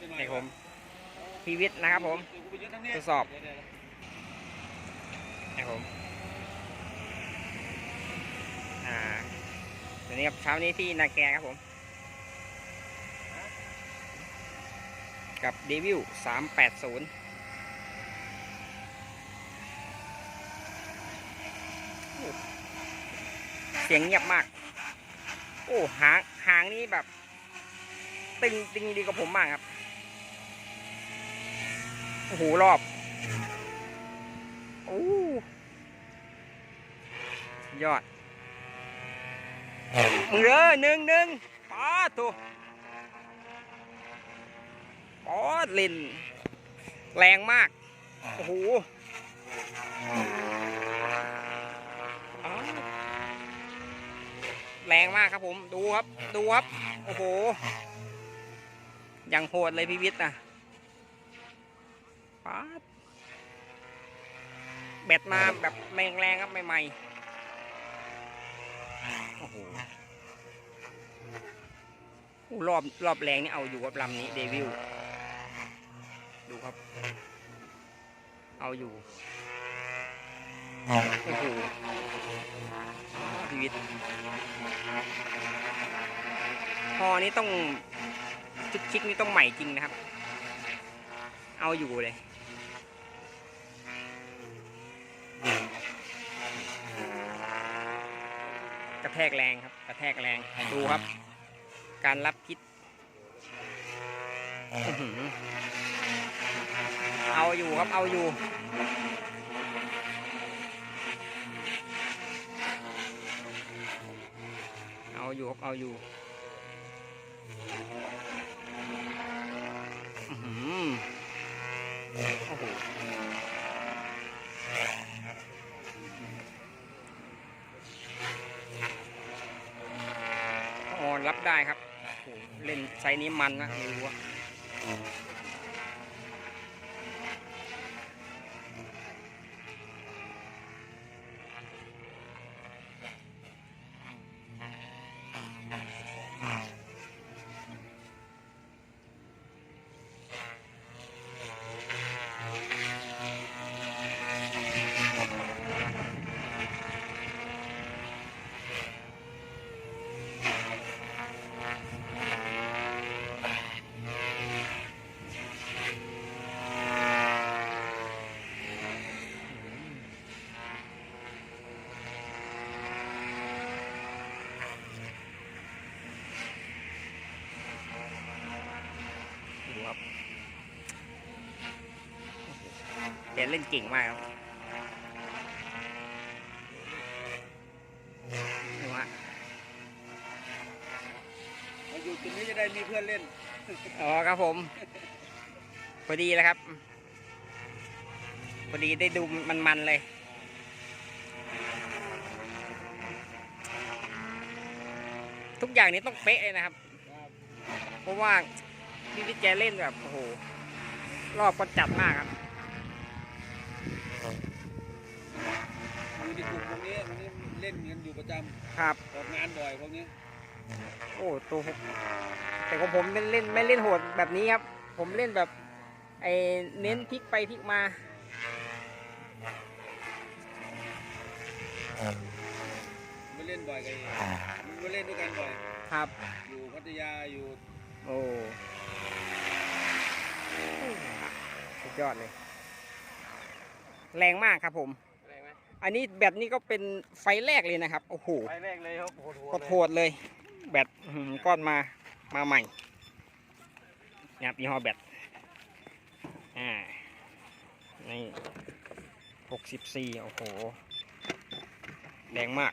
นี่ผมพีวิทย์นะครับผมทดสอบนี่ผมอ่าตัวนี้ครับเช้านี้ที่นาแกครับผม กับเดวิลสามแปดศูนย์เสียงเงียบมาก โอ้หางหางนี้แบบ ตึงตึงดีกว่าผมมากครับ โอ้โหรอบโอ้ยอดเออหนึ่งหนึ่งป๊อดตัวป๊อดลินแรงมาก โอ้โหแรงมากครับผม ดูครับ ดูครับ โอ้โห ยังโหดเลยพี่วิทย์นะ ป๊าดแบตมาแบบแรงแรงๆครับใหม่ๆโอ้โหโอ้รอบรอบแรงนี่เอาอยู่กับลำนี้เดวิลดูครับ เอาอยู่โอ้โหพีวิทย์พอนี้ต้องชุดชิกนี่ต้องใหม่จริงนะครับ เอาอยู่เลย กระแทกแรงครับ กระแทกแรงดูครับ การรับพิษเอาอยู่ครับเอาอยู่เอาอยู่ครับเอาอยู่อื้อหือโอ้โห อนรับได้ครับโอ้โหเล่นไซส์นี้มันนะไม่รู้ว่า แกเล่นเก่งมากครับดูฮะมาอยู่จุดนี้จะได้มีเพื่อนเล่น อ๋อครับผม พอดีแล้วครับ พอดีได้ดูมันๆเลยทุกอย่างนี้ต้องเป๊ะเลยนะครับ เพราะว่าพี่วิทย์แกเล่นแบบโอ้โหรอบก็จัดมากครับ อยู่ในกลุ่มพวกนี้วันนี้เล่นกันอยู่ประจครับำออกงานบ่อยพวกนี้โอ้ตัวผมแต่ของผมเป็นเล่นไม่เล่นโหดแบบนี้ครับ ผมเล่นแบบไอ้เน้นพลิกไปพลิกมา ไม่เล่นบ่อยกันไม่เล่นด้วยกันบ่อย ครับ อยู่พัทยาอยู่โอ้สุดยอดเลย แรงมากครับผม อะไรไหมอันนี้แบตนี่ก็เป็นไฟแรกเลยนะครับ โอ้โห ไปแรกเลยครับโหดก็โหดเลย แบตอื้อหือก้อนมา มาใหม่นะครับยี่ห้อแบต อ่า นี่หกสิบสี่โอ้โหแรงมาก